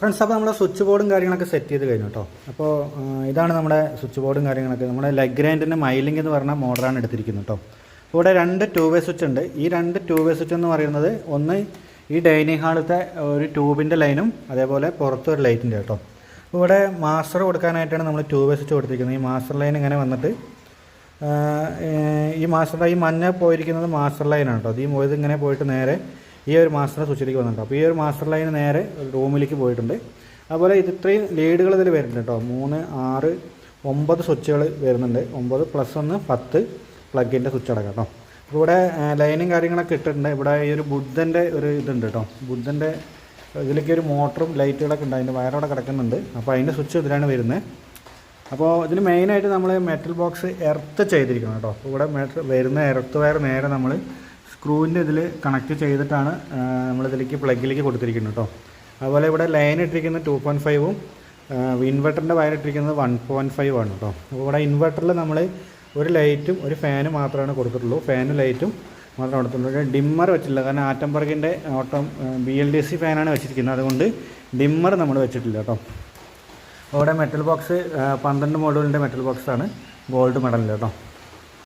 Friends അപ്പോൾ നമ്മുടെ switch ബോർഡും കാര്യങ്ങളൊക്കെ സെറ്റ് ചെയ്ത് കഴിഞ്ഞു കേട്ടോ അപ്പോൾ ഇതാണ് നമ്മുടെ സ്വിച്ച് ബോർഡും കാര്യങ്ങളൊക്കെ. നമ്മുടെ ലെഗ് ഗ്രാൻഡിന്റെ മൈലിംഗ് എന്ന് പറഞ്ഞ മോഡലാണ് എടുത്തിരിക്കുന്നത് കേട്ടോ ഇവിടെ രണ്ട് ടൂ വേ സ്വിച്ച് ഉണ്ട്. ഈ രണ്ട് ടൂ വേ സ്വിച്ച് എന്ന് പറയുന്നത് ഒന്ന് ഈ ഡൈനിങ് ഹാളിലത്തെ ഒരു ട്യൂബിന്റെ ലൈനും അതേപോലെ പുറത്തൊരു ലൈറ്റിന്റെ കേട്ടോ ഇവിടെ മാസ്റ്റർ കൊടുക്കാനായിട്ടാണ് നമ്മൾ ടൂ വേ സ്വിച്ച് കൊടുത്തിരിക്കുന്നത്. ഈ മാസ്റ്റർ ലൈൻ ഇങ്ങനെ വന്നിട്ട് ഈ മാസ്റ്റർ ഈ മഞ്ഞ പോയിരിക്കുന്നത് മാസ്റ്റർ ലൈനാണ് കേട്ടോ അത് ഈ ഇങ്ങനെ പോയിട്ട് നേരെ ഈ ഒരു മാസ്റ്റർ സ്വിച്ചിലേക്ക് വന്നിട്ടുണ്ട്. അപ്പോൾ ഈ ഒരു മാസ്റ്റർ ലൈൻ നേരെ റൂമിലേക്ക് പോയിട്ടുണ്ട്. അതുപോലെ ഇത് ഇത്രയും ലീഡുകൾ ഇതിൽ വരുന്നുണ്ട് കേട്ടോ മൂന്ന് ആറ് ഒമ്പത് സ്വിച്ചുകൾ വരുന്നുണ്ട്. ഒമ്പത് പ്ലസ് ഒന്ന് പത്ത് പ്ലഗിന്റെ സ്വിച്ച് അടക്കം കേട്ടോ ഇവിടെ ലൈനും കാര്യങ്ങളൊക്കെ ഇട്ടിട്ടുണ്ട്. ഇവിടെ ഈ ഒരു ബുദ്ധന്റെ ഒരു ഇതുണ്ട് കേട്ടോ ബുദ്ധന്റെ ഇതിലേക്ക് ഒരു മോട്ടറും ലൈറ്റുകളൊക്കെ ഉണ്ട്. അതിന്റെ വയറോടെ കിടക്കുന്നുണ്ട്. അപ്പോൾ അതിന്റെ സ്വിച്ച് ഇതിലാണ് വരുന്നത് അപ്പോൾ ഇതിന് മെയിനായിട്ട് നമ്മൾ മെറ്റൽ ബോക്സ് എർത്ത് ചെയ്തിരിക്കണം കേട്ടോ ഇവിടെ മെറ്റൽ വരുന്ന എർത്ത് വയർ നേരെ നമ്മൾ സ്ക്രൂവിന്റെ ഇതിൽ കണക്ട് ചെയ്തിട്ടാണ് നമ്മളിതിലേക്ക് പ്ലഗിലേക്ക് കൊടുത്തിരിക്കുന്നത് കേട്ടോ അതുപോലെ ഇവിടെ ലൈൻ ഇട്ടിരിക്കുന്ന ടു പോയിന്റ് ഫൈവും ഇൻവെർട്ടറിന്റെ വയർ ഇട്ടിരിക്കുന്നത് വൺ പോയിന്റ് ഫൈവ് ആണ് കേട്ടോ അപ്പോൾ ഇവിടെ ഇൻവെർട്ടറിൽ നമ്മൾ ഒരു ലൈറ്റും ഒരു ഫാനും മാത്രമാണ് കൊടുത്തിട്ടുള്ളൂ. ഫാനും ലൈറ്റും മാത്രം കൊടുത്തിട്ടുള്ളൂ. ഡിമ്മർ വെച്ചിട്ടില്ല. കാരണം ആറ്റംബർഗിന്റെ ഓട്ടം ബി എൽ ഡി സി ഫാനാണ് വെച്ചിരിക്കുന്നത്. അതുകൊണ്ട് ഡിമ്മർ നമ്മൾ വെച്ചിട്ടില്ല കേട്ടോ അവിടെ മെറ്റൽ ബോക്സ് പന്ത്രണ്ട് മോഡലിന്റെ മെറ്റൽ ബോക്സാണ് ഗോൾഡ് മെഡലിൽ കേട്ടോ